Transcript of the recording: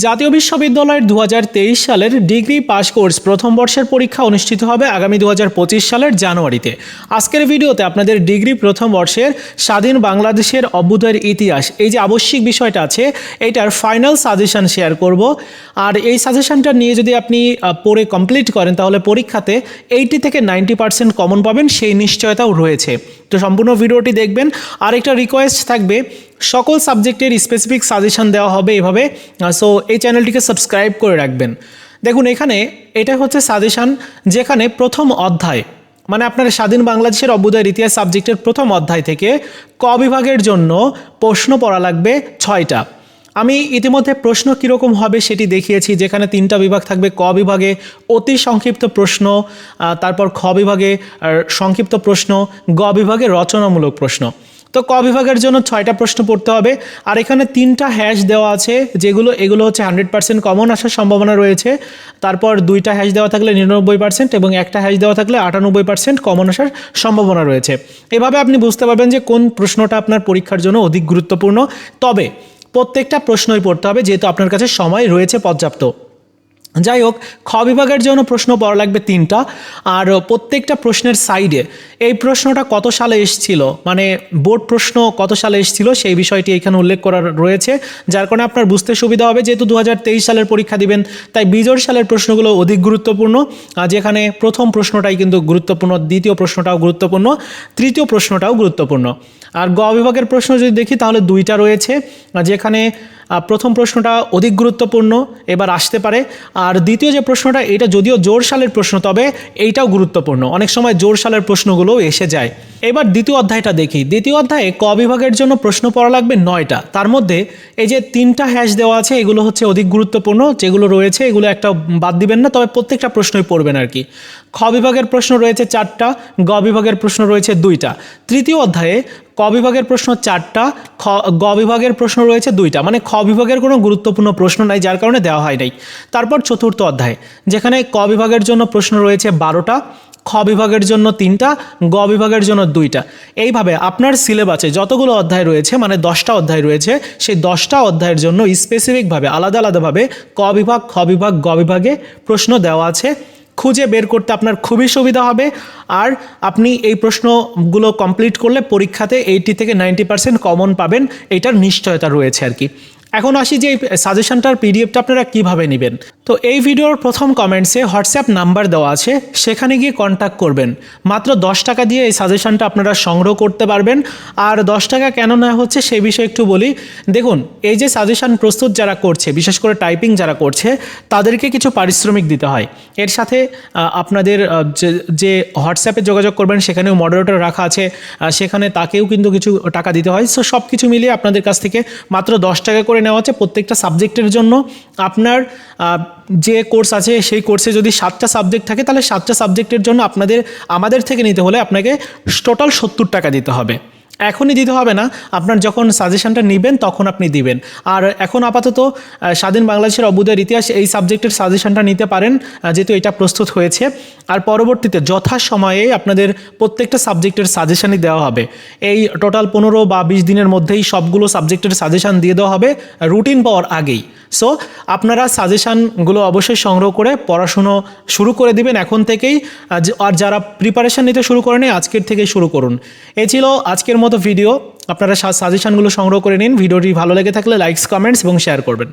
জাতীয় বিশ্ববিদ্যালয়ের দু হাজার তেইশ সালের ডিগ্রি পাস কোর্স প্রথম বর্ষের পরীক্ষা অনুষ্ঠিত হবে আগামী দু হাজার পঁচিশ সালের জানুয়ারিতে। আজকের ভিডিওতে আপনাদের ডিগ্রি প্রথম বর্ষের স্বাধীন বাংলাদেশের অভ্যুদয়ের ইতিহাস, এই যে আবশ্যিক বিষয়টা আছে এইটার ফাইনাল সাজেশন শেয়ার করব। আর এই সাজেশনটা নিয়ে যদি আপনি পড়ে কমপ্লিট করেন, তাহলে পরীক্ষাতে এইটি থেকে নাইনটি পার্সেন্ট কমন পাবেন, সেই নিশ্চয়তাও রয়েছে। তো সম্পূর্ণ ভিডিওটি দেখবেন। আর একটা রিকোয়েস্ট থাকবে সকল সাবজেক্টের স্পেসিফিক সাজেশন দেওয়া হবে এভাবে। সো এই চ্যানেলটিকে সাবস্ক্রাইব করে রাখবেন। দেখুন, এখানে এটা হচ্ছে সাজেশন যেখানে প্রথম অধ্যায় মানে আপনার স্বাধীন বাংলাদেশের অভ্যুদয়ের ইতিহাস সাবজেক্টের প্রথম অধ্যায় থেকে ক বিভাগের জন্য প্রশ্ন পড়া লাগবে ছয়টা। আমি ইতিমধ্যে প্রশ্ন কীরকম হবে সেটি দেখিয়েছি, যেখানে তিনটা বিভাগ থাকবে, ক বিভাগে অতি সংক্ষিপ্ত প্রশ্ন তারপর খ বিভাগে সংক্ষিপ্ত প্রশ্ন, গ বিভাগে রচনামূলক প্রশ্ন। তো ক বিভাগের জন্য ছয়টা প্রশ্ন পড়তে হবে। আর এখানে তিনটা হ্যাশ দেওয়া আছে, যেগুলো, এগুলো হচ্ছে হান্ড্রেড পার্সেন্ট কমন আসার সম্ভাবনা রয়েছে। তারপর দুইটা হ্যাশ দেওয়া থাকলে নিরানব্বই পার্সেন্ট এবং একটা হ্যাশ দেওয়া থাকলে আটানব্বই পার্সেন্ট কমন আসার সম্ভাবনা রয়েছে। এভাবে আপনি বুঝতে পারবেন যে কোন প্রশ্নটা আপনার পরীক্ষার জন্য অধিক গুরুত্বপূর্ণ। তবে প্রত্যেকটা প্রশ্নই পড়তে হবে, যেহেতু আপনার কাছে সময় রয়েছে পর্যাপ্ত। যাই হোক খ বিভাগের জন্য প্রশ্ন পড়া লাগবে তিনটা। আর প্রত্যেকটা প্রশ্নের সাইডে এই প্রশ্নটা কত সালে এসেছিল মানে বোর্ড প্রশ্ন কত সালে এসেছিল সেই বিষয়টি এখানে উল্লেখ করা রয়েছে, যার কারণে আপনার বুঝতে সুবিধা হবে। যেহেতু দু হাজার তেইশ সালের পরীক্ষা দিবেন, তাই বিজোড় সালের প্রশ্নগুলো অধিক গুরুত্বপূর্ণ। আর যেখানে প্রথম প্রশ্নটাই কিন্তু গুরুত্বপূর্ণ, দ্বিতীয় প্রশ্নটাও গুরুত্বপূর্ণ, তৃতীয় প্রশ্নটাও গুরুত্বপূর্ণ। আর গ বিভাগের প্রশ্ন যদি দেখি, তাহলে দুইটা রয়েছে। যেখানে প্রথম প্রশ্নটা অধিক গুরুত্বপূর্ণ, এবার আসতে পারে। আর দ্বিতীয় যে প্রশ্নটা, এটা যদিও জোর সালের প্রশ্ন, তবে এইটাও গুরুত্বপূর্ণ। অনেক সময় জোর সালের প্রশ্নগুলোও এসে যায়। এবার দ্বিতীয় অধ্যায়টা দেখি। দ্বিতীয় অধ্যায়ে ক বিভাগের জন্য প্রশ্ন পড়া লাগবে নয়টা। তার মধ্যে এই যে তিনটা হ্যাশ দেওয়া আছে, এগুলো হচ্ছে অধিক গুরুত্বপূর্ণ, যেগুলো রয়েছে, এগুলো একটা বাদ দিবেন না, তবে প্রত্যেকটা প্রশ্নই পড়বেন আর কি। খ বিভাগের প্রশ্ন রয়েছে চারটা, গ বিভাগের প্রশ্ন রয়েছে দুইটা। তৃতীয় অধ্যায়ে ক বিভাগের প্রশ্ন চারটা, খ, গ বিভাগের প্রশ্ন রয়েছে দুইটা। মানে খ বিভাগের কোনো গুরুত্বপূর্ণ প্রশ্ন নাই, যার কারণে দেওয়া হয় নাই। তারপর চতুর্থ অধ্যায়, যেখানে ক বিভাগের জন্য প্রশ্ন রয়েছে বারোটা খ বিভাগের জন্য তিনটা, গ বিভাগের জন্য দুইটা। এইভাবে আপনার সিলেবাসে যতগুলো অধ্যায় রয়েছে মানে দশটা অধ্যায় রয়েছে, সেই দশটা অধ্যায়ের জন্য স্পেসিফিকভাবে আলাদা আলাদাভাবে ক বিভাগ, খ বিভাগ, গ বিভাগে প্রশ্ন দেওয়া আছে। খুঁজে বের করতে আপনার খুবই সুবিধা হবে। আর আপনি এই প্রশ্নগুলো কমপ্লিট করলে পরীক্ষাতে এইটি থেকে নাইনটি পার্সেন্ট কমন পাবেন। এইটার নিশ্চয়তা রয়েছে আর কি। এখন আসি যে সাজেশনটার পিডিএফটা আপনারা কীভাবে নেবেন। তো এই ভিডিওর প্রথম কমেন্টসে হোয়াটসঅ্যাপ নাম্বার দেওয়া আছে, সেখানে গিয়ে কন্ট্যাক্ট করবেন। মাত্র দশ টাকা দিয়ে এই সাজেশনটা আপনারা সংগ্রহ করতে পারবেন। আর দশ টাকা কেন নেওয়া হচ্ছে সেই বিষয়ে একটু বলি। দেখুন, এই যে সাজেশন প্রস্তুত যারা করছে, বিশেষ করে টাইপিং যারা করছে, তাদেরকে কিছু পারিশ্রমিক দিতে হয়। এর সাথে আপনাদের যে- যে হোয়াটসঅ্যাপে যোগাযোগ করবেন, সেখানেও মডারেটর রাখা আছে। সেখানে তাকেও কিন্তু কিছু টাকা দিতে হয়। সো সব কিছু মিলিয়ে আপনাদের কাছ থেকে মাত্র দশ টাকা করে নেওয়া হচ্ছে প্রত্যেকটা সাবজেক্টের জন্য। আপনার যে কোর্স আছে সেই কোর্সে যদি সাতটা সাবজেক্ট থাকে, তাহলে সাতটা সাবজেক্টের জন্য আপনাদের, আমাদের থেকে নিতে হলে আপনাকে টোটাল সত্তর টাকা দিতে হবে। এখনই দিতে হবে না। আপনার যখন সাজেশনটা নেবেন, তখন আপনি দিবেন। আর এখন আপাতত স্বাধীন বাংলাদেশের অভ্যুদয়ের ইতিহাস এই সাবজেক্টের সাজেশনটা নিতে পারেন যেহেতু এটা প্রস্তুত হয়েছে। আর পরবর্তীতে যথাসময়ে আপনাদের প্রত্যেকটা সাবজেক্টের সাজেশনই দেওয়া হবে। এই টোটাল পনেরো বা বিশ দিনের মধ্যেই সবগুলো সাবজেক্টের সাজেশান দিয়ে দেওয়া হবে রুটিন পাওয়ার আগেই। সো আপনারা সাজেশানগুলো অবশ্যই সংগ্রহ করে পড়াশুনো শুরু করে দিবেন এখন থেকেই। আর যারা প্রিপারেশান নিতে শুরু করেনি, আজকের থেকেই শুরু করুন। এ ছিল আজকের মতো ভিডিও আপনারা সাজেশানগুলো সংগ্রহ করে নিন। ভিডিওটি ভালো লেগে থাকলে লাইকস কমেন্টস এবং শেয়ার করবেন।